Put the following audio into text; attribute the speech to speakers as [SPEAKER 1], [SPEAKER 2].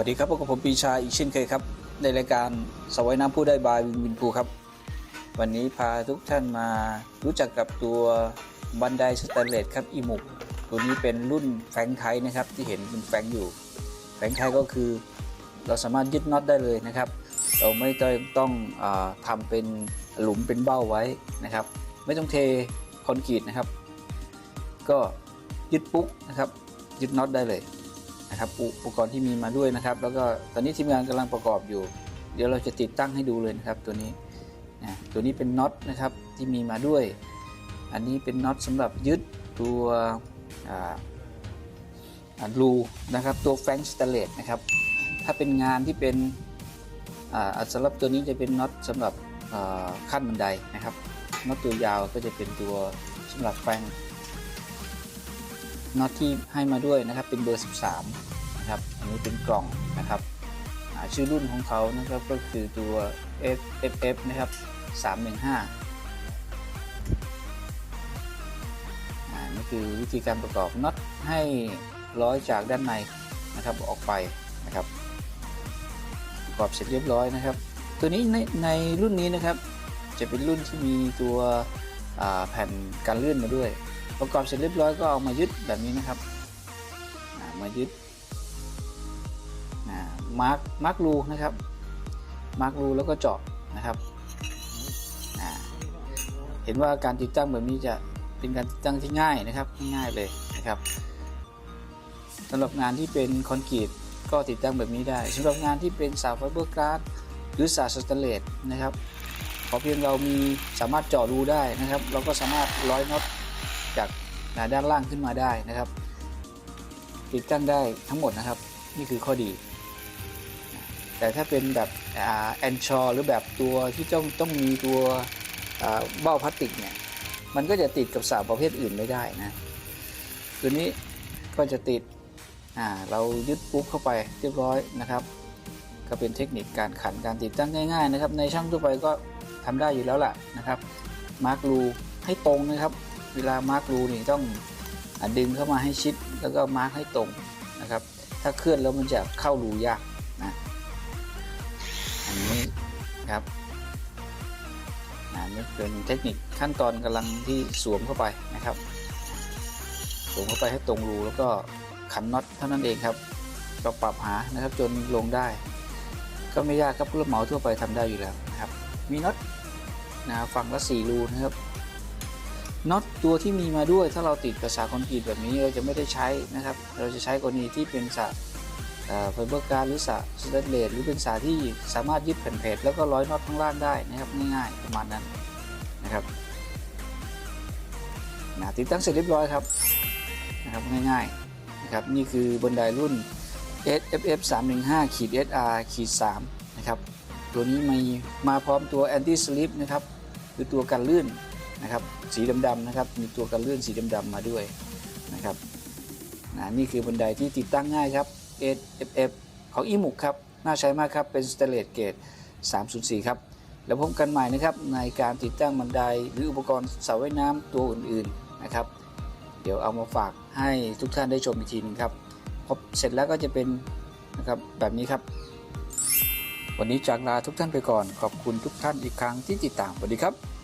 [SPEAKER 1] วัสดีครับพบกับผมปีชาอีกเช่นเคยครับ ในรายการสวายน้ำผู้ได้บายวินวินภูครับ วันนี้พาทุกท่านมารู้จักกับตัวบันไดสแตนเลสครับอีมุกตัวนี้เป็นรุ่นแฟงไทยนะครับที่เห็นเป็นแฟงอยู่ แฟงไทยก็คือเราสามารถยึดน็อตได้เลยนะครับ เราไม่ต้องต้องอาทำเป็นหลุมเป็นเบ้าไว้นะครับ ไม่ต้องเทคอนกรีตนะครับ ก็ยึดปุ๊บนะครับยึดน็อตได้เลย นะครับอุปกรณ์ที่มีมาด้วยนะครับ แล้วก็ตอนนี้ทีมงานกำลังประกอบอยู่ เดี๋ยวเราจะติดตั้งให้ดูเลยนะครับตัวนี้นะตัวนี้เป็นน็อตนะครับที่มีมาด้วย อันนี้เป็นน็อตสำหรับยึดตัวรูนะครับตัวแฟงสเตเลตนะครับถ้าเป็นงานที่เป็นอ่าสำหรับตัวนี้จะเป็นน็อตสำหรับขั้นบันไดนะครับน็อตตัวยาวก็จะเป็นตัวสำหรับแฟง น็อตที่ให้มาด้วยนะครับเป็นเบอร์ 13 นะครับ อันนี้เป็นกล่องนะครับชื่อรุ่นของเขานะครับก็คือตัว FFF นะครับ 315อ่านี่คือวิธีการประกอบน็อตให้ร้อยจากด้านในนะครับออกไปนะครับประกอบเสร็จเรียบร้อยนะครับ ตัวนี้ในในรุ่นนี้นะครับ จะเป็นรุ่นที่มีตัวแผ่นการลื่นมาด้วย ประกอบเสร็จเรียบร้อยก็เอามายึดแบบนี้นะครับอ่ามายึดมาร์กมาร์กรูนะครับมาร์กรูแล้วก็เจาะนะครับเห็นว่าการติดตั้งแบบนี้จะเป็นการติดตั้งที่ง่ายนะครับง่ายเลยนะครับสำหรับงานที่เป็นคอนกรีตก็ติดตั้งแบบนี้ได้สำหรับงานที่เป็นสาวไฟเบอร์กราสหรือสาวสแตนเลสนะครับขอเพียงเรามีสามารถเจาะรูได้นะครับ เราก็สามารถร้อยน็อต จากด้านล่างขึ้นมาได้นะครับ ติดตั้งได้ทั้งหมดนะครับ นี่คือข้อดี แต่ถ้าเป็นแบบแอนชอหรือแบบตัวที่ต้องต้องมีตัวเบ้าพลาสติกเนี่ย มันก็จะติดกับสาวประเภทอื่นไม่ได้นะตัวนี้ก็จะติดเรายึดปุ๊บเข้าไปเรียบร้อยนะครับ ก็เป็นเทคนิคการขันการติดตั้งง่าย ๆ นะครับ ในช่างทั่วไปก็ทำได้อยู่แล้วล่ะนะครับ มาร์กรูให้ตรงนะครับ เวลามาร์กรูนี่ต้องอดึงเข้ามาให้ชิดแล้วก็มาร์กให้ตรงนะครับ ถ้าเคลื่อนแล้วมันจะเข้ารูยากนะอันนี้ครับอันนี้เป็นเทคนิคขั้นตอนกำลังที่สวมเข้าไปนะครับ สวมเข้าไปให้ตรงรูแล้วก็ขันน็อตเท่านั้นเองครับก็ปรับหานะครับจนลงได้ ก็ไม่ยากครับผู้รับเหมาทั่วไปทำได้อยู่แล้วนะครับ มีน็อตนะฝั่งละสี่รูนะครับ น็อตตัวที่มีมาด้วย ถ้าเราติดกระสาคอนกรีตแบบนี้เราจะไม่ได้ใช้นะครับ เราจะใช้กรณีที่เป็นสาไฟเบอร์การหรือสาสแตนเลสหรือเป็นสาที่สามารถยึดแผ่นเพจแล้วก็ร้อยน็อตข้างล่างได้นะครับง่ายๆประมาณนั้นนะครับนะติดตั้งเสร็จเรียบร้อยครับนะครับง่ายๆนะครับนี่คือบันไดรุ่น SFF 315ขีด SR ขีด3นะครับตัวนี้มีมาพร้อมตัว anti slip นะครับคือตัวกันลื่น นะครับสีดำๆนะครับมีตัวกันลื่นสีดำๆมาด้วยนะครับนะนี่คือบันไดที่ติดตั้งง่ายครับ FF ของอีมุกครับน่าใช้มากครับเป็นสเตเลตเกต304 ครับ แล้วพบกันใหม่นะครับในการติดตั้งบันไดหรืออุปกรณ์เสาว่ายน้ำตัวอื่นๆนะครับ เดี๋ยวเอามาฝากให้ทุกท่านได้ชมอีกทีหนึงครับพอเสร็จแล้วก็จะเป็นนะครับแบบนี้ครับ วันนี้จากลาทุกท่านไปก่อนขอบคุณทุกท่านอีกครั้งที่ติดตามสวัสดีครับ